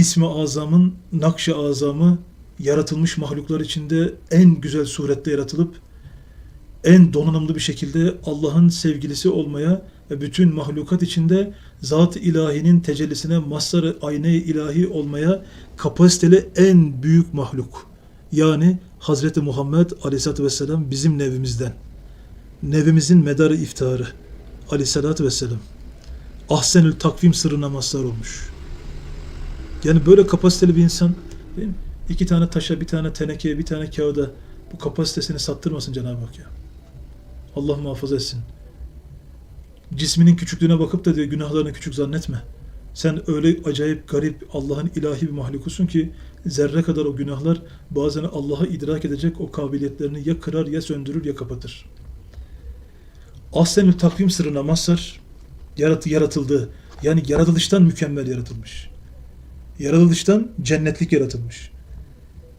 İsmi Azam'ın nakş-ı azamı yaratılmış mahluklar içinde en güzel surette yaratılıp en donanımlı bir şekilde Allah'ın sevgilisi olmaya ve bütün mahlukat içinde zat-ı ilahinin tecellisine mazhar-ı ayne-i ilahi olmaya kapasiteli en büyük mahluk. Yani Hazreti Muhammed Aleyhisselatü Vesselam bizim nevimizden. Nevimizin medarı iftiharı. Aleyhisselatü Vesselam. Ahsenül takvim sırrına mazhar olmuş. Yani böyle kapasiteli bir insan değil mi? iki tane taşa, bir tane tenekeye, bir tane kağıda bu kapasitesini sattırmasın Cenab-ı Hak ya. Allah muhafaza etsin. Cisminin küçüklüğüne bakıp da diyor günahlarını küçük zannetme. Sen öyle acayip garip Allah'ın ilahi bir mahlukusun ki zerre kadar o günahlar bazen Allah'ı idrak edecek o kabiliyetlerini ya kırar ya söndürür ya kapatır. Ahsenül takvim sırrına mazhar yarat yaratıldı. Yani yaratılıştan mükemmel yaratılmış. Yaratılıştan cennetlik yaratılmış.